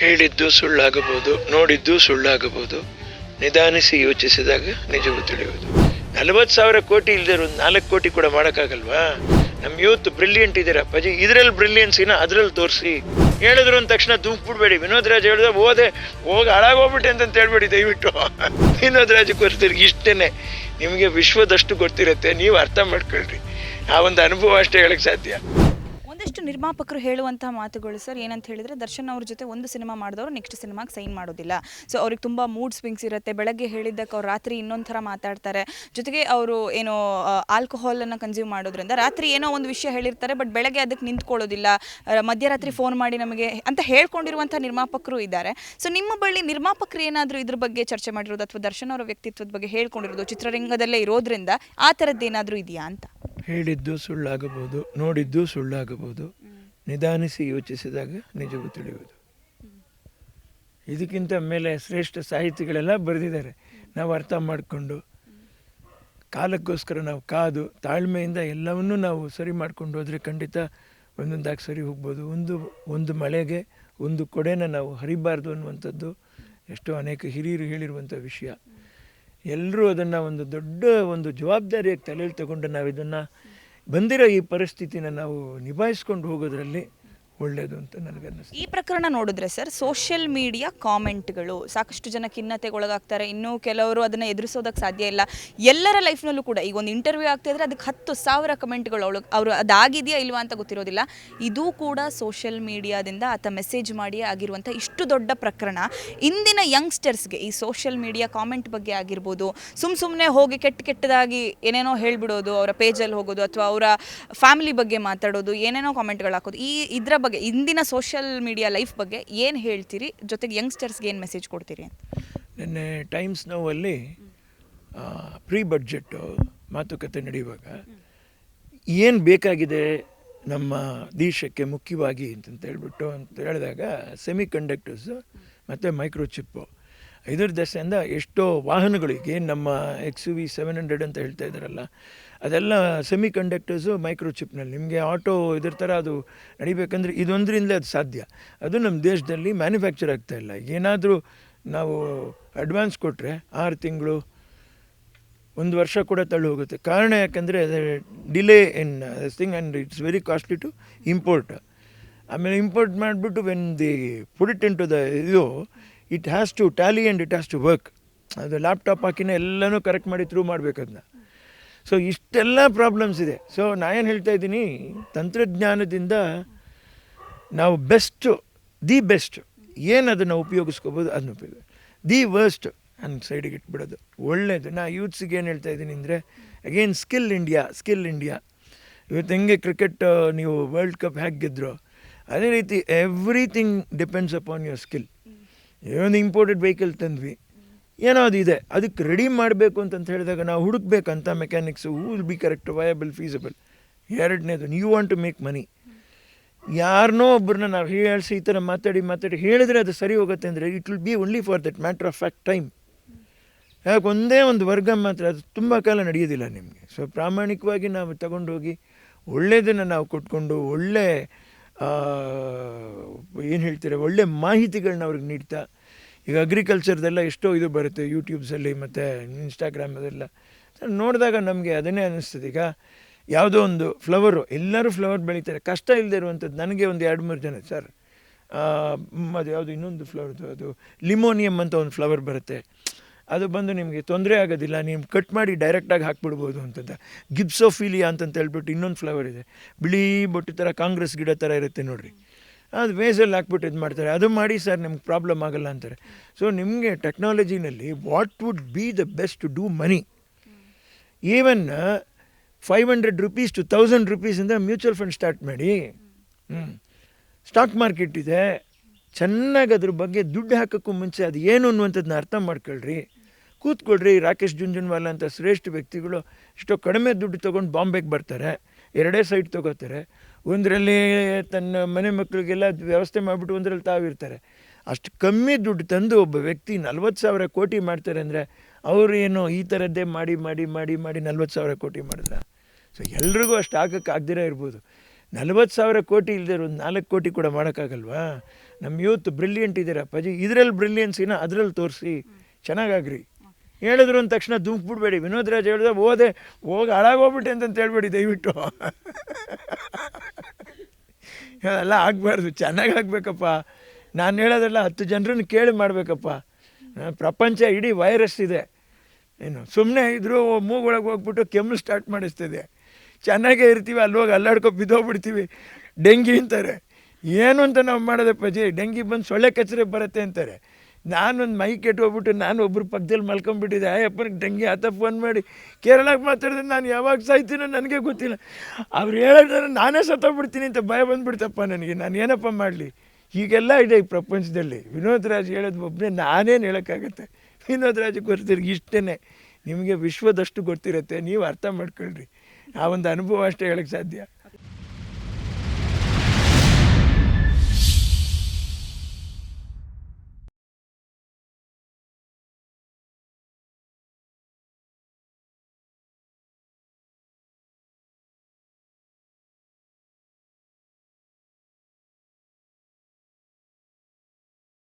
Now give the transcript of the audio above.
ಹೇಳಿದ್ದು ಸುಳ್ಳಾಗಬಹುದು, ನೋಡಿದ್ದು ಸುಳ್ಳಾಗಬಹುದು, ನಿಧಾನಿಸಿ ಯೋಚಿಸಿದಾಗ ನಿಜವೂ ತಿಳಿಯುವುದು. ನಲವತ್ತು ಸಾವಿರ ಕೋಟಿ ಇಲ್ಲದಿರೋ ನಾಲ್ಕು ಕೋಟಿ ಕೂಡ ಮಾಡೋಕ್ಕಾಗಲ್ವಾ? ನಮ್ಮ ಯೂತ್ ಬ್ರಿಲಿಯಂಟ್ ಇದ್ದೀರಾ ಪಜಿ ಇದರಲ್ಲಿ ಬ್ರಿಲಿಯನ್ಸಿನ ಅದರಲ್ಲಿ ತೋರಿಸಿ. ಹೇಳಿದ್ರು ಅಂದ ತಕ್ಷಣ ಬಿಡಬೇಡಿ. ವಿನೋದ್ ರಾಜ್ ಹೇಳಿದ್ರೆ ಓದೆ ಹೋಗಿ ಹಾಳಾಗೋಗ್ಬಿಟ್ಟೆ ಅಂತ ಹೇಳ್ಬೇಡಿ ದಯವಿಟ್ಟು. ವಿನೋದ್ ರಾಜ್ ಕೊಡ್ತೀರಿ ಇಷ್ಟೇ ನಿಮಗೆ ವಿಶ್ವದಷ್ಟು ಗೊತ್ತಿರುತ್ತೆ, ನೀವು ಅರ್ಥ ಮಾಡ್ಕೊಳ್ರಿ. ಆ ಒಂದು ಅನುಭವ ಅಷ್ಟೇ ಹೇಳಕ್ಕೆ ಸಾಧ್ಯ. ಒಂದಷ್ಟು ನಿರ್ಮಾಪಕರು ಹೇಳುವಂತಹ ಮಾತುಗಳು, ಸರ್, ಏನಂತ ಹೇಳಿದ್ರೆ ದರ್ಶನ್ ಅವ್ರ ಜೊತೆ ಒಂದು ಸಿನಿಮಾ ಮಾಡಿದವರು ನೆಕ್ಸ್ಟ್ ಸಿನಿಮಾಗೆ ಸೈನ್ ಮಾಡೋದಿಲ್ಲ. ಸೊ, ಅವ್ರಿಗೆ ತುಂಬ ಮೂಡ್ ಸ್ವಿಂಗ್ಸ್ ಇರುತ್ತೆ. ಬೆಳಗ್ಗೆ ಹೇಳಿದ್ದಕ್ಕೆ ಅವ್ರು ರಾತ್ರಿ ಇನ್ನೊಂದು ಥರ ಮಾತಾಡ್ತಾರೆ. ಜೊತೆಗೆ ಅವರು ಏನೋ ಆಲ್ಕೋಹಾಲನ್ನು ಕನ್ಸ್ಯೂಮ್ ಮಾಡೋದ್ರಿಂದ ರಾತ್ರಿ ಏನೋ ಒಂದು ವಿಷಯ ಹೇಳಿರ್ತಾರೆ, ಬಟ್ ಬೆಳಗ್ಗೆ ಅದಕ್ಕೆ ನಿಂತ್ಕೊಳ್ಳೋದಿಲ್ಲ. ಮಧ್ಯರಾತ್ರಿ ಫೋನ್ ಮಾಡಿ ನಮಗೆ ಅಂತ ಹೇಳ್ಕೊಂಡಿರುವಂಥ ನಿರ್ಮಾಪಕರು ಇದ್ದಾರೆ. ಸೊ, ನಿಮ್ಮ ಬಳಿ ನಿರ್ಮಾಪಕರು ಏನಾದರೂ ಇದ್ರ ಬಗ್ಗೆ ಚರ್ಚೆ ಮಾಡಿರೋದು ಅಥವಾ ದರ್ಶನ್ ಅವರ ವ್ಯಕ್ತಿತ್ವದ ಬಗ್ಗೆ ಹೇಳ್ಕೊಂಡಿರೋದು ಚಿತ್ರರಂಗದಲ್ಲೇ ಇರೋದ್ರಿಂದ ಆ ಥರದ್ದೇನಾದರೂ ಇದೆಯಾ ಅಂತ? ಹೇಳಿದ್ದು ಸುಳ್ಳಾಗಬಹುದು, ನೋಡಿದ್ದು ಸುಳ್ಳಾಗಬಹುದು, ನಿಧಾನಿಸಿ ಯೋಚಿಸಿದಾಗ ನಿಜವೂ ತಿಳಿಯುವುದು. ಇದಕ್ಕಿಂತ ಮೇಲೆ ಶ್ರೇಷ್ಠ ಸಾಹಿತಿಗಳೆಲ್ಲ ಬರೆದಿದ್ದಾರೆ. ನಾವು ಅರ್ಥ ಮಾಡಿಕೊಂಡು, ಕಾಲಕ್ಕೋಸ್ಕರ ನಾವು ಕಾದು, ತಾಳ್ಮೆಯಿಂದ ಎಲ್ಲವನ್ನೂ ನಾವು ಸರಿ ಮಾಡ್ಕೊಂಡು ಹೋದರೆ ಖಂಡಿತ ಒಂದೊಂದಾಗಿ ಸರಿ ಹೋಗ್ಬೋದು. ಒಂದು ಒಂದು ಮಳೆಗೆ ಒಂದು ಕೊಡೆನ ನಾವು ಹರಿಬಾರ್ದು ಅನ್ನುವಂಥದ್ದು ಎಷ್ಟೋ ಅನೇಕ ಹಿರಿಯರು ಹೇಳಿರುವಂಥ ವಿಷಯ. ಎಲ್ಲರೂ ಅದನ್ನು ಒಂದು ದೊಡ್ಡ ಒಂದು ಜವಾಬ್ದಾರಿಯಾಗಿ ತಲೆಯಲ್ಲಿ ತಗೊಂಡು ನಾವು ಇದನ್ನು ಬಂದಿರೋ ಈ ಪರಿಸ್ಥಿತಿನ ನಾವು ನಿಭಾಯಿಸ್ಕೊಂಡು ಹೋಗೋದ್ರಲ್ಲಿ ಒಳ್ಳೆಯದು ಅಂತ ನನಗನ್ನಿಸ್ತು. ಈ ಪ್ರಕರಣ ನೋಡಿದ್ರೆ ಸರ್ ಸೋಷಿಯಲ್ ಮೀಡಿಯಾ ಕಾಮೆಂಟ್ಗಳು ಸಾಕಷ್ಟು ಜನ ಖಿನ್ನತೆಗೊಳಗಾಗ್ತಾರೆ. ಇನ್ನೂ ಕೆಲವರು ಅದನ್ನು ಎದುರಿಸೋದಕ್ಕೆ ಸಾಧ್ಯ ಇಲ್ಲ. ಎಲ್ಲರ ಲೈಫ್ನಲ್ಲೂ ಕೂಡ ಈಗ ಒಂದು ಇಂಟರ್ವ್ಯೂ ಆಗ್ತಾ ಇದ್ರೆ ಅದಕ್ಕೆ ಹತ್ತು ಸಾವಿರ ಕಮೆಂಟ್ಗಳು ಅವಳು ಅವರು ಅದಾಗಿದೆಯಾ ಇಲ್ವಾ ಅಂತ ಗೊತ್ತಿರೋದಿಲ್ಲ. ಇದು ಕೂಡ ಸೋಷಿಯಲ್ ಮೀಡಿಯಾದಿಂದ ಆತ ಮೆಸೇಜ್ ಮಾಡಿ ಆಗಿರುವಂಥ ಇಷ್ಟು ದೊಡ್ಡ ಪ್ರಕರಣ. ಇಂದಿನ ಯಂಗ್ಸ್ಟರ್ಸ್ಗೆ ಈ ಸೋಷಿಯಲ್ ಮೀಡಿಯಾ ಕಾಮೆಂಟ್ ಬಗ್ಗೆ ಆಗಿರ್ಬೋದು ಸುಮ್ಮ ಸುಮ್ಮನೆ ಹೋಗಿ ಕೆಟ್ಟ ಕೆಟ್ಟದಾಗಿ ಏನೇನೋ ಹೇಳಿಬಿಡೋದು, ಅವರ ಪೇಜಲ್ಲಿ ಹೋಗೋದು, ಅಥವಾ ಅವರ ಫ್ಯಾಮಿಲಿ ಬಗ್ಗೆ ಮಾತಾಡೋದು, ಏನೇನೋ ಕಾಮೆಂಟ್ಗಳು ಹಾಕೋದು, ಈ ಇದರ ಇಂದಿನ ಸೋಷಿಯಲ್ ಮೀಡಿಯಾ ಲೈಫ್ ಬಗ್ಗೆ ಏನು ಹೇಳ್ತೀರಿ? ಜೊತೆಗೆ ಯಂಗ್ಸ್ಟರ್ಸ್ಗೆ ಏನು ಮೆಸೇಜ್ ಕೊಡ್ತೀರಿ ಅಂತ? ನಿನ್ನೆ ಟೈಮ್ಸ್ ನೋವಲ್ಲಿ ಪ್ರೀ ಬಡ್ಜೆಟ್ಟು ಮಾತುಕತೆ ನಡೆಯುವಾಗ ಏನು ಬೇಕಾಗಿದೆ ನಮ್ಮ ದೇಶಕ್ಕೆ ಮುಖ್ಯವಾಗಿ ಅಂತಂತ ಹೇಳ್ಬಿಟ್ಟು ಅಂತ ಹೇಳಿದಾಗ ಸೆಮಿ ಕಂಡಕ್ಟರ್ಸು ಮತ್ತು ಮೈಕ್ರೋಚಿಪ್ಪು ಇದರ ದಶೆಯಿಂದ ಎಷ್ಟೋ ವಾಹನಗಳಿಗೆ ನಮ್ಮ X U V seven hundred ಅಂತ ಹೇಳ್ತಾ ಇದ್ದಾರಲ್ಲ, ಅದೆಲ್ಲ ಸೆಮಿ ಕಂಡಕ್ಟರ್ಸು ಮೈಕ್ರೋಚಿಪ್ನಲ್ಲಿ ನಿಮಗೆ ಆಟೋ ಇದ್ರ ಥರ ಅದು ನಡಿಬೇಕಂದ್ರೆ ಇದೊಂದರಿಂದಲೇ ಅದು ಸಾಧ್ಯ. ಅದು ನಮ್ಮ ದೇಶದಲ್ಲಿ ಮ್ಯಾನುಫ್ಯಾಕ್ಚರ್ ಆಗ್ತಾ ಇಲ್ಲ. ಏನಾದರೂ ನಾವು ಅಡ್ವಾನ್ಸ್ ಕೊಟ್ಟರೆ ಆರು ತಿಂಗಳು, ಒಂದು ವರ್ಷ ಕೂಡ ತಳ್ಳಿ ಹೋಗುತ್ತೆ. ಕಾರಣ ಯಾಕಂದರೆ delay in thing and it's very costly to import ಆಮೇಲೆ ಇಂಪೋರ್ಟ್ ಮಾಡಿಬಿಟ್ಟು when the put it the ಇದು it has to tally and it has to work ಅದು ಲ್ಯಾಪ್ಟಾಪ್ ಹಾಕಿನ ಎಲ್ಲನೂ ಕರೆಕ್ಟ್ ಮಾಡಿ ಥ್ರೂ ಮಾಡಬೇಕು ಅದನ್ನ ಸೊ ಇಷ್ಟೆಲ್ಲ ಪ್ರಾಬ್ಲಮ್ಸ್ ಇದೆ. ಸೊ ನಾನೇನು ಹೇಳ್ತಾ ಇದ್ದೀನಿ? ತಂತ್ರಜ್ಞಾನದಿಂದ ನಾವು ಬೆಸ್ಟು ದಿ ಬೆಸ್ಟ್ ಏನು ಅದನ್ನು ಉಪಯೋಗಿಸ್ಕೋಬೋದು ಅದನ್ನ ಉಪಯೋಗ ದಿ ವರ್ಸ್ಟ್ ನನ್ನ ಸೈಡಿಗೆ ಇಟ್ಬಿಡೋದು. ಒಳ್ಳೆಯದು ನಾ ಯೂತ್ಸಿಗೆ ಏನು ಹೇಳ್ತಾ ಇದ್ದೀನಿ ಅಂದರೆ again skill India skill India ಇವತ್ತು ಹೆಂಗೆ ಕ್ರಿಕೆಟ್ ನೀವು ವರ್ಲ್ಡ್ ಕಪ್ ಹೇಗೆ ಗೆದ್ರು? ಅದೇ ರೀತಿ everything depends upon your skill ಒಂದು ಇಂಪೋರ್ಟೆಡ್ ವೆಹಿಕಲ್ ತಂದ್ವಿ. ಏನೋ ಅದು ಇದೆ, ಅದಕ್ಕೆ ರೆಡಿ ಮಾಡಬೇಕು ಅಂತಂತ ಹೇಳಿದಾಗ ನಾವು ಹುಡುಕ್ಬೇಕಂತ mechanics who will be correct viable feasible ಎರಡನೇದು you want to make money ಯಾರನ್ನೋ ಒಬ್ಬರನ್ನ ನಾವು ಹೇಳಿಸಿ ಈ ಥರ ಮಾತಾಡಿ ಮಾತಾಡಿ ಹೇಳಿದ್ರೆ ಅದು ಸರಿ ಹೋಗುತ್ತೆ ಅಂದರೆ it will be only for that matter of fact time ಯಾಕೆ ಒಂದೇ ಒಂದು ವರ್ಗ ಮಾತ್ರ, ಅದು ತುಂಬ ಕಾಲ ನಡೆಯೋದಿಲ್ಲ ನಿಮಗೆ. ಸೊ ಪ್ರಾಮಾಣಿಕವಾಗಿ ನಾವು ತಗೊಂಡೋಗಿ ಒಳ್ಳೆಯದನ್ನು ನಾವು ಕೊಟ್ಕೊಂಡು ಒಳ್ಳೆ ಏನು ಹೇಳ್ತಾರೆ, ಒಳ್ಳೆ ಮಾಹಿತಿಗಳನ್ನ ಅವ್ರಿಗೆ ನೀಡ್ತಾ, ಈಗ ಅಗ್ರಿಕಲ್ಚರ್ದೆಲ್ಲ ಎಷ್ಟೋ ಇದು ಬರುತ್ತೆ, ಯೂಟ್ಯೂಬ್ಸಲ್ಲಿ ಮತ್ತು ಇನ್ಸ್ಟಾಗ್ರಾಮದೆಲ್ಲ. ನೋಡಿದಾಗ ನಮಗೆ ಅದನ್ನೇ ಅನ್ನಿಸ್ತದೆ, ಈಗ ಯಾವುದೋ ಒಂದು ಫ್ಲವರು, ಎಲ್ಲರೂ ಫ್ಲವರ್ ಬೆಳೀತಾರೆ, ಕಷ್ಟ ಇಲ್ಲದೆ ಇರುವಂಥದ್ದು, ನನಗೆ ಒಂದು ಎರಡು ಮೂರು ಜನ, ಸರ್ ಅದು ಯಾವುದು, ಇನ್ನೊಂದು ಫ್ಲವರ್ದು, ಅದು ಲಿಮೋನಿಯಮ್ ಅಂತ ಒಂದು ಫ್ಲವರ್ ಬರುತ್ತೆ. ಅದು ಬಂದು ನಿಮಗೆ ತೊಂದರೆ ಆಗೋದಿಲ್ಲ, ನೀವು ಕಟ್ ಮಾಡಿ ಡೈರೆಕ್ಟಾಗಿ ಹಾಕ್ಬಿಡ್ಬೋದು ಅಂತಂತ. ಗಿಬ್ಸೋಫಿಲಿಯಾ ಅಂತಂತ ಹೇಳ್ಬಿಟ್ಟು ಇನ್ನೊಂದು ಫ್ಲವರ್ ಇದೆ. ಬಿಳಿ ಬೊಟ್ಟು ಥರ ಕಾಂಗ್ರೆಸ್ ಗಿಡ ಥರ ಇರುತ್ತೆ ನೋಡಿರಿ. ಅದು ವೇಸಲ್ಲಿ ಹಾಕ್ಬಿಟ್ಟು ಇದು ಮಾಡ್ತಾರೆ. ಅದು ಮಾಡಿ ಸರ್ ನಿಮ್ಗೆ ಪ್ರಾಬ್ಲಮ್ ಆಗಲ್ಲ ಅಂತಾರೆ. ಸೊ ನಿಮಗೆ ಟೆಕ್ನಾಲಜಿನಲ್ಲಿ what would be the best to do money even five hundred rupees to thousand ರುಪೀಸಿಂದ mutual fund start ಮಾಡಿ. ಹ್ಞೂ ಸ್ಟಾಕ್ ಮಾರ್ಕೆಟ್ ಇದೆ. ಚೆನ್ನಾಗಿ ಅದ್ರ ಬಗ್ಗೆ ದುಡ್ಡು ಹಾಕೋಕ್ಕೂ ಮುಂಚೆ ಅದು ಏನು ಅನ್ನುವಂಥದ್ದನ್ನ ಅರ್ಥ ಮಾಡ್ಕೊಳ್ರಿ. ಕೂತ್ಕೊಳ್ರಿ, ರಾಕೇಶ್ ಜುಂಜುನ್ವಾಲಾ ಅಂತ ಶ್ರೇಷ್ಠ ವ್ಯಕ್ತಿಗಳು ಎಷ್ಟೋ ಕಡಿಮೆ ದುಡ್ಡು ತೊಗೊಂಡು ಬಾಂಬೆಗೆ ಬರ್ತಾರೆ. ಎರಡೇ ಸೈಟ್ ತೊಗೋತಾರೆ. ಒಂದರಲ್ಲಿ ತನ್ನ ಮನೆ ಮಕ್ಕಳಿಗೆಲ್ಲ ವ್ಯವಸ್ಥೆ ಮಾಡಿಬಿಟ್ಟು ಒಂದರಲ್ಲಿ ತಾವಿರ್ತಾರೆ ಅಷ್ಟು ಕಮ್ಮಿ ದುಡ್ಡು ತಂದು ಒಬ್ಬ ವ್ಯಕ್ತಿ ನಲ್ವತ್ತು ಸಾವಿರ ಕೋಟಿ ಮಾಡ್ತಾರೆ ಅಂದರೆ ಅವರು ಏನು ಈ ಥರದ್ದೇ ಮಾಡಿ ಮಾಡಿ ಮಾಡಿ ಮಾಡಿ ನಲ್ವತ್ತು ಸಾವಿರ ಕೋಟಿ ಮಾಡಿದ್ರ? ಸೊ ಎಲ್ರಿಗೂ ಅಷ್ಟು ಆಗಕ್ಕೆ ಆಗದಿರ ಇರ್ಬೋದು. ನಲ್ವತ್ತು ಸಾವಿರ ಕೋಟಿ ಇಲ್ಲದೆ ಒಂದು ನಾಲ್ಕು ಕೋಟಿ ಕೂಡ ಮಾಡೋಕ್ಕಾಗಲ್ವಾ? ನಮ್ಮ ಯೂತ್ ಬ್ರಿಲಿಯಂಟ್ ಇದ್ದೀರಾ ಅಪ್ಪಾಜಿ. ಇದರಲ್ಲಿ ಬ್ರಿಲಿಯನ್ಸಿನ ಅದರಲ್ಲಿ ತೋರಿಸಿ. ಚೆನ್ನಾಗಾಗ್ರಿ. ಹೇಳಿದ್ರು ಅಂದ ತಕ್ಷಣ ದುಂಕ್ಬಿಡ್ಬೇಡಿ ವಿನೋದ್ ರಾಜ್ ಹೇಳಿದ್ರೆ ಓದೆ ಹೋಗಿ ಹಾಳಾಗೋಗ್ಬಿಟ್ಟೆ ಅಂತಂತ ಹೇಳ್ಬೇಡಿ ದಯವಿಟ್ಟು. ಅದೆಲ್ಲ ಆಗಬಾರ್ದು, ಚೆನ್ನಾಗಿ ಆಗಬೇಕಪ್ಪ. ನಾನು ಹೇಳೋದೆಲ್ಲ ಹತ್ತು ಜನರನ್ನು ಕೇಳಿ ಮಾಡಬೇಕಪ್ಪ. ಪ್ರಪಂಚ ಇಡೀ ವೈರಸ್ ಇದೆ. ಏನು ಸುಮ್ಮನೆ ಇದ್ರೂ ಮೂಗೊಳಗೆ ಹೋಗ್ಬಿಟ್ಟು ಕೆಮ್ಮು ಸ್ಟಾರ್ಟ್ ಮಾಡಿಸ್ತಿದೆ. ಚೆನ್ನಾಗೇ ಇರ್ತೀವಿ, ಅಲ್ಲಿ ಹೋಗಿ ಅಲ್ಲಾಡ್ಕೊ ಬಿದ್ದೋಗ್ಬಿಡ್ತೀವಿ. ಡೆಂಗಿ ಅಂತಾರೆ. ಏನು ಅಂತ ನಾವು ಮಾಡೋದಪ್ಪ ಜಿ ಡೆಂಗಿ ಬಂದು ಸೊಳ್ಳೆ ಕಚ್ಚರೆ ಬರುತ್ತೆ ಅಂತಾರೆ. ನಾನೊಂದು ಮೈ ಕೆಟ್ಟು ಹೋಗ್ಬಿಟ್ಟು ನಾನು ಒಬ್ಬರು ಪಕ್ಕದಲ್ಲಿ ಮಲ್ಕೊಂಡ್ಬಿಟ್ಟಿದ್ದೆ. ಅಯ್ಯಪ್ಪನಿಗೆ ತಂಗಿ ಆತ ಫೋನ್ ಮಾಡಿ. ಕೇರಳಕ್ಕೆ ಮಾತಾಡಿದ್ರೆ ನಾನು ಯಾವಾಗ ಸಾಯ್ತೀನೋ ನನಗೆ ಗೊತ್ತಿಲ್ಲ. ಅವ್ರು ಹೇಳಿದ್ರೆ ನಾನೇ ಸತ್ತೋಗ್ಬಿಡ್ತೀನಿ ಅಂತ ಭಯ ಬಂದುಬಿಡ್ತಪ್ಪ ನನಗೆ. ನಾನು ಏನಪ್ಪ ಮಾಡಲಿ? ಹೀಗೆಲ್ಲ ಇದೆ ಈ ಪ್ರಪಂಚದಲ್ಲಿ. ವಿನೋದ್ ರಾಜ್ ಹೇಳೋದು ಒಬ್ಬನೇ ನಾನೇನು ಹೇಳೋಕ್ಕಾಗತ್ತೆ? ವಿನೋದ್ ರಾಜ್ ಗೊತ್ತಿರ ಇಷ್ಟೇ ನಿಮಗೆ ವಿಶ್ವದಷ್ಟು ಗೊತ್ತಿರುತ್ತೆ. ನೀವು ಅರ್ಥ ಮಾಡ್ಕೊಳ್ರಿ. ಆ ಒಂದು ಅನುಭವ ಅಷ್ಟೇ ಹೇಳೋಕ್ಕೆ ಸಾಧ್ಯ.